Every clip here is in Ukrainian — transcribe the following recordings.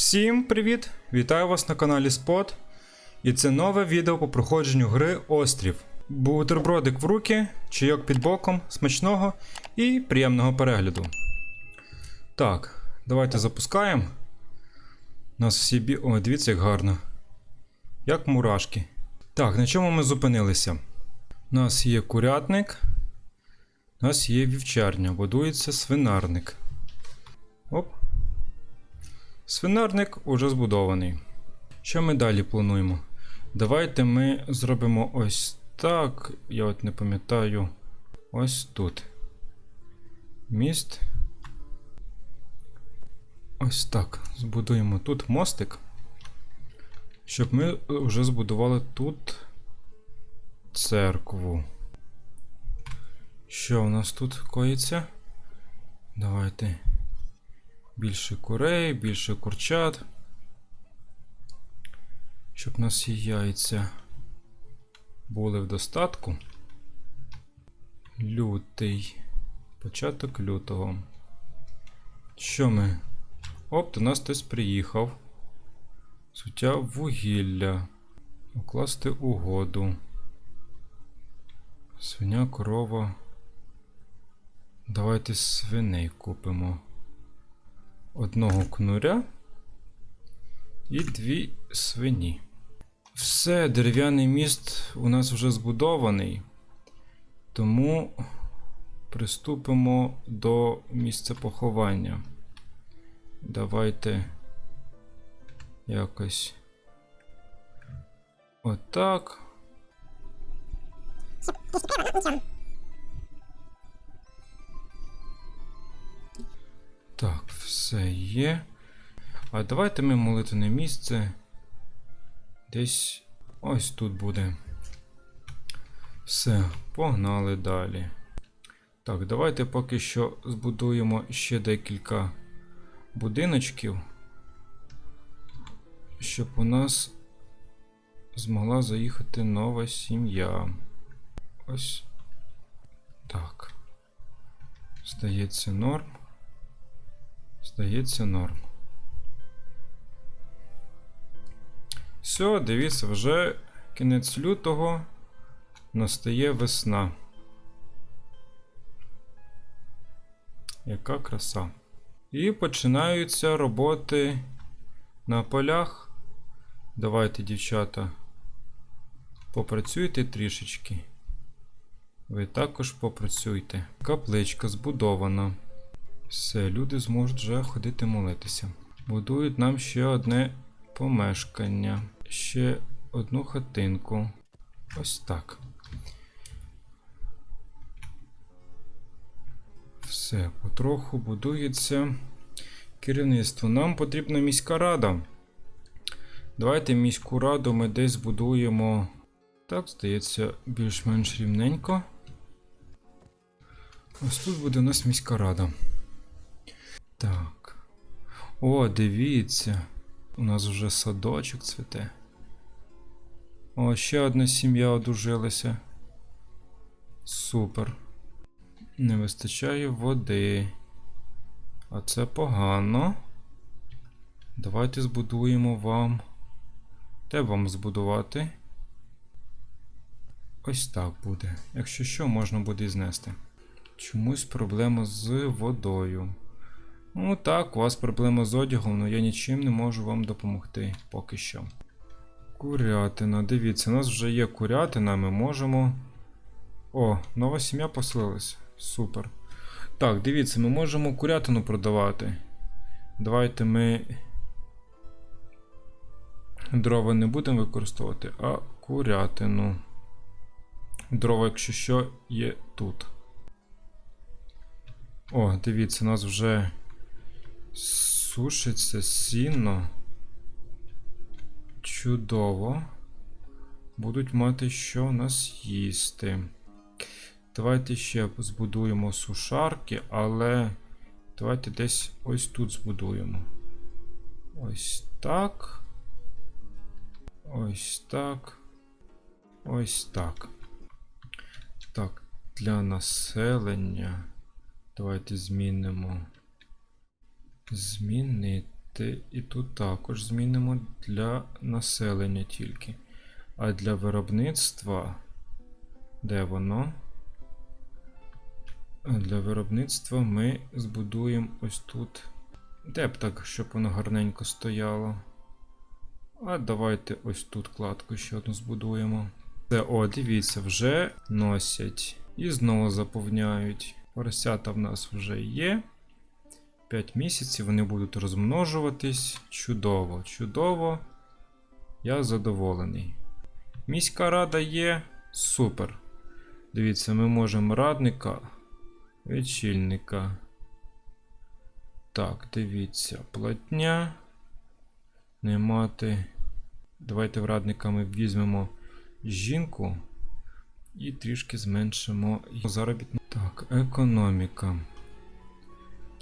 Всім привіт! Вітаю вас на каналі Spot. І це нове відео по проходженню гри Острів. Бутербродик в руки, чайок під боком, смачного і приємного перегляду. Так, давайте запускаємо. У нас всі бі. О, дивіться, як гарно. Як мурашки. Так, на чому ми зупинилися? У нас є курятник. У нас є вівчарня, будується свинарник. Оп. Свинарник уже збудований. Що ми далі плануємо? Давайте ми зробимо ось так. Я от не пам'ятаю. Ось тут. Міст. Ось так. Збудуємо тут мостик. Щоб ми вже збудували тут церкву. Що у нас тут коїться? Давайте. Більше курей, більше курчат. Щоб у нас і яйця були в достатку. Лютий. Початок лютого. Що ми? Оп, до нас хтось приїхав. Суття вугілля. Укласти угоду. Свиня, корова. Давайте свиней купимо одного кнуря і дві свині. Все, дерев'яний міст у нас вже збудований, тому приступимо до місця поховання. Давайте якось отак. Так, все є. А давайте ми молитвене місце. Десь ось тут буде. Все, погнали далі. Так, давайте поки що збудуємо ще декілька будиночків, щоб у нас змогла заїхати нова сім'я. Ось так. Здається, норм. Здається, норм. Все, дивіться, вже кінець лютого настає весна. Яка краса. І починаються роботи на полях. Давайте, дівчата, попрацюйте трішечки. Ви також попрацюйте. Капличка збудована. Все, люди зможуть вже ходити молитися. Будують нам ще одне помешкання, ще одну хатинку. Ось так. Все, потроху будується керівництво. Нам потрібна міська рада. Давайте міську раду ми десь будуємо. Так, здається, більш-менш рівненько. Ось тут буде у нас міська рада. О, дивіться. У нас вже садочок цвіте. О, ще одна сім'я одружилася. Супер. Не вистачає води. А це погано. Давайте збудуємо вам. Де вам збудувати? Ось так буде. Якщо що, можна буде і знести. Чомусь проблема з водою. Ну так, у вас проблема з одягом, але я нічим не можу вам допомогти поки що. Курятина, дивіться, у нас вже є курятина, ми можемо. О, нова сім'я поселилась. Супер. Так, дивіться, ми можемо курятину продавати. Давайте ми. Дрова не будемо використовувати, а курятину. Дрова, якщо що, є тут. О, дивіться, у нас вже Сушиться сіно. Чудово. Будуть мати що у нас їсти. Давайте ще збудуємо сушарки, але давайте десь ось тут збудуємо. Ось так. Ось так. Ось так. Так, для населення. Давайте змінимо. Давайте і тут також змінимо для населення тільки. А для виробництва. Де воно? Для виробництва ми збудуємо ось тут. Де б так, щоб воно гарненько стояло. А давайте ось тут кладку ще одну збудуємо. Це, о, дивіться, вже носять. І знову заповняють. Поросята в нас вже є. 5 місяців вони будуть розмножуватись. Чудово, чудово. Я задоволений. Міська рада є. Супер. Дивіться, ми можемо радника, вечільника. Так, дивіться, платня. Не мати. Давайте в радника ми візьмемо жінку і трішки зменшимо заробітну. Так, економіка.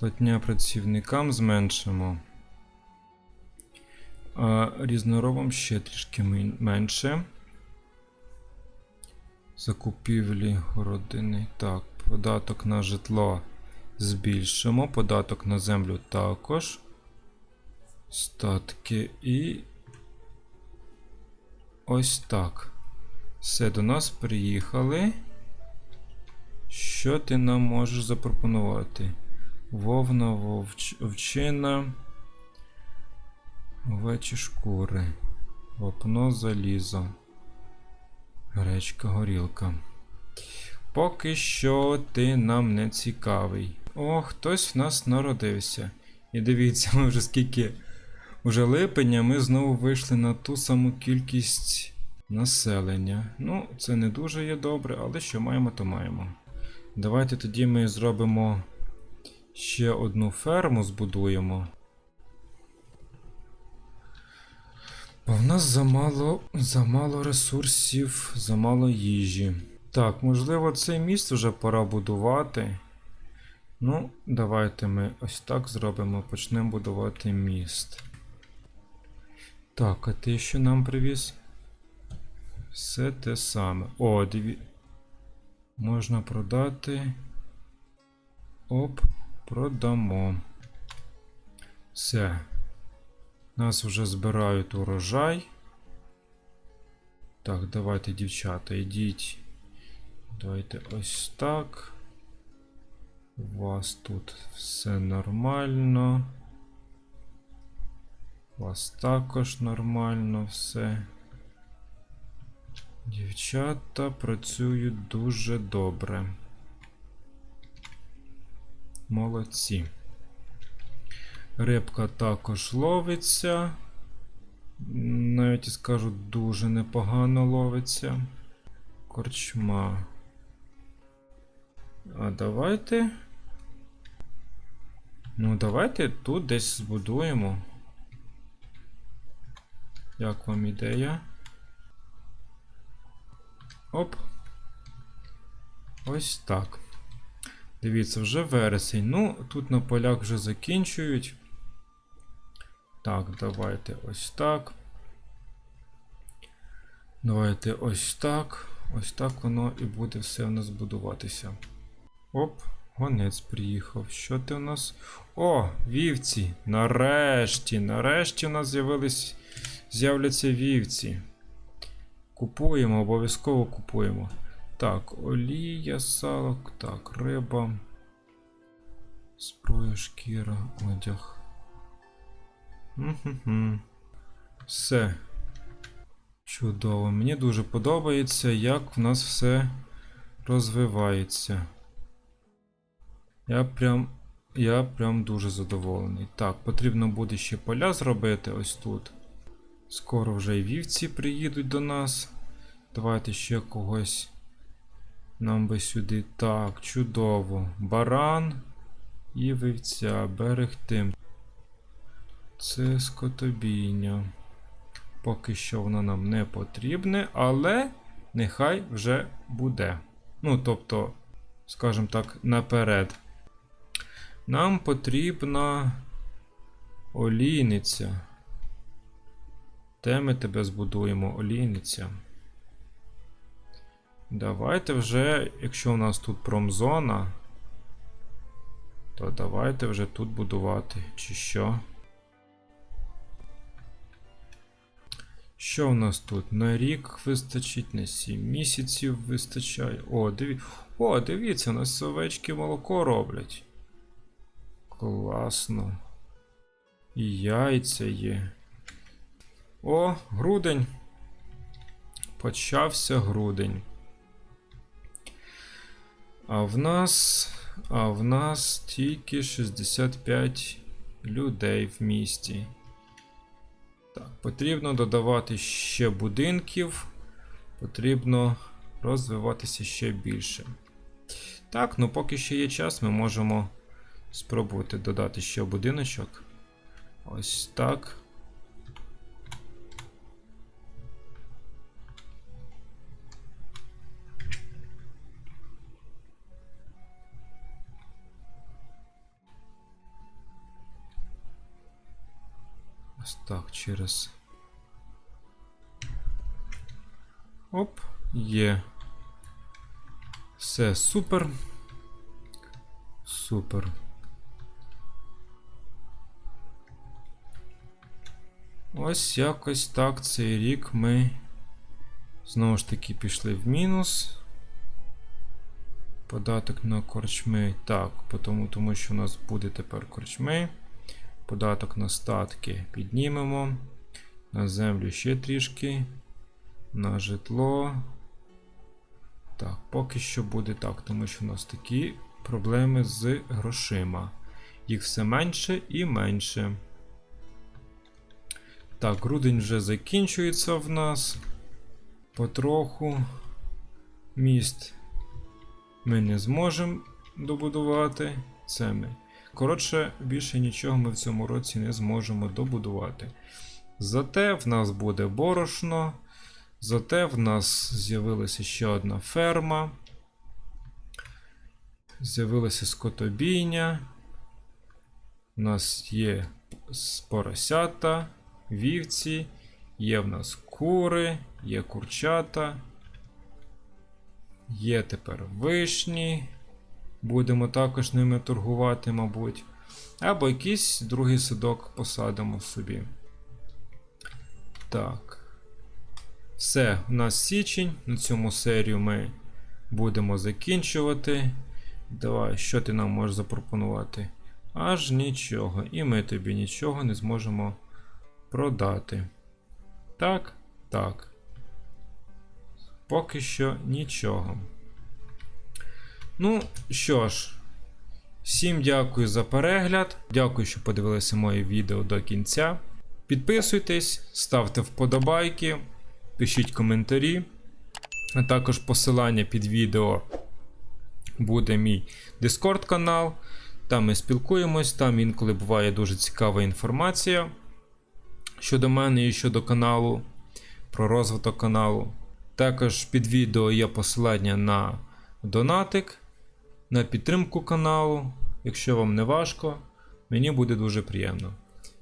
Платня працівникам зменшимо. А різноробам ще трішки менше. Закупівлі городини. Так, податок на житло збільшимо. Податок на землю також. Статки і. Ось так. Все, до нас приїхали. Що ти нам можеш запропонувати? Вовна, вовч... овчина. Овечі шкури. Вапно залізо. Гречка горілка. Поки що ти нам не цікавий. О, хтось в нас народився. І дивіться, ми вже скільки. Уже липеня ми знову вийшли на ту саму кількість населення. Ну, це не дуже є добре, але що маємо, то маємо. Давайте тоді ми зробимо ще одну ферму збудуємо. Бо в нас замало, замало ресурсів, замало їжі. Так, можливо, цей міст вже пора будувати. Ну, давайте ми ось так зробимо. Почнемо будувати міст. Так, а ти що нам привіз? Все те саме. О, диві. Можна продати. Оп, продамо. Все. Нас вже збирають урожай. Так, давайте, дівчата, йдіть. Давайте ось так. У вас тут все нормально. У вас також нормально все. Дівчата працюють дуже добре. Молодці. Рибка також ловиться. Навіть скажу, дуже непогано ловиться. Корчма. А давайте. Ну, давайте тут десь збудуємо. Як вам ідея? Оп. Ось так. Дивіться, вже вересень. Ну, тут на полях вже закінчують. Так, давайте ось так. Давайте ось так. Ось так воно і буде все в нас будуватися. Оп, гонець приїхав. Що ти у нас? О, вівці! Нарешті! Нарешті у нас з'явились. З'являться вівці. Купуємо, обов'язково купуємо. Так, олія, сало, так, риба. Зброя, шкіра, одяг. Все. Чудово. Мені дуже подобається, як в нас все розвивається. Я прям. Я прям дуже задоволений. Так, потрібно буде ще поля зробити ось тут. Скоро вже і вівці приїдуть до нас. Давайте ще когось. Нам би сюди. Так, чудово. Баран і вівця. Берегти. Це скотобійня. Поки що воно нам не потрібне, але нехай вже буде. Ну, тобто, скажімо так, наперед. Нам потрібна олійниця. Де ми тебе збудуємо, олійниця? Давайте вже, якщо у нас тут промзона, то давайте вже тут будувати, чи що. Що у нас тут? На рік вистачить, на 7 місяців вистачає. О, диві... О, дивіться, у нас овечки молоко роблять. Класно. І яйця є. О, грудень. Почався грудень. А в нас. А в нас тільки 65 людей в місті. Так, потрібно додавати ще будинків. Потрібно розвиватися ще більше. Так, ну поки ще є час, ми можемо спробувати додати ще будиночок. Ось так. Ось так, через. Оп, є. Все супер. Супер. Ось якось так цей рік ми знову ж таки пішли в мінус. Податок на корчми. Так, тому, тому що у нас буде тепер корчми. Податок на статки піднімемо. На землю ще трішки. На житло. Так, поки що буде так, тому що у нас такі проблеми з грошима. Їх все менше і менше. Так, грудень вже закінчується в нас. Потроху. Міст ми не зможемо добудувати. Це ми. Коротше, більше нічого ми в цьому році не зможемо добудувати. Зате в нас буде борошно. Зате в нас з'явилася ще одна ферма. З'явилася скотобійня. У нас є поросята, вівці, є в нас кури, є курчата. Є тепер вишні. Будемо також ними торгувати, мабуть. Або якийсь другий садок посадимо собі. Так. Все, у нас січень. На цьому серію ми будемо закінчувати. Давай, що ти нам можеш запропонувати? Аж нічого. І ми тобі нічого не зможемо продати. Так, так. Поки що нічого. Ну що ж, всім дякую за перегляд. Дякую, що подивилися моє відео до кінця. Підписуйтесь, ставте вподобайки, пишіть коментарі. А також посилання під відео буде мій Discord канал. Там ми спілкуємось, там інколи буває дуже цікава інформація щодо мене і щодо каналу, про розвиток каналу. Також під відео є посилання на донатик, на підтримку каналу. Якщо вам не важко, мені буде дуже приємно.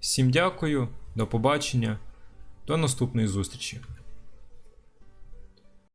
Всім дякую, до побачення, до наступної зустрічі.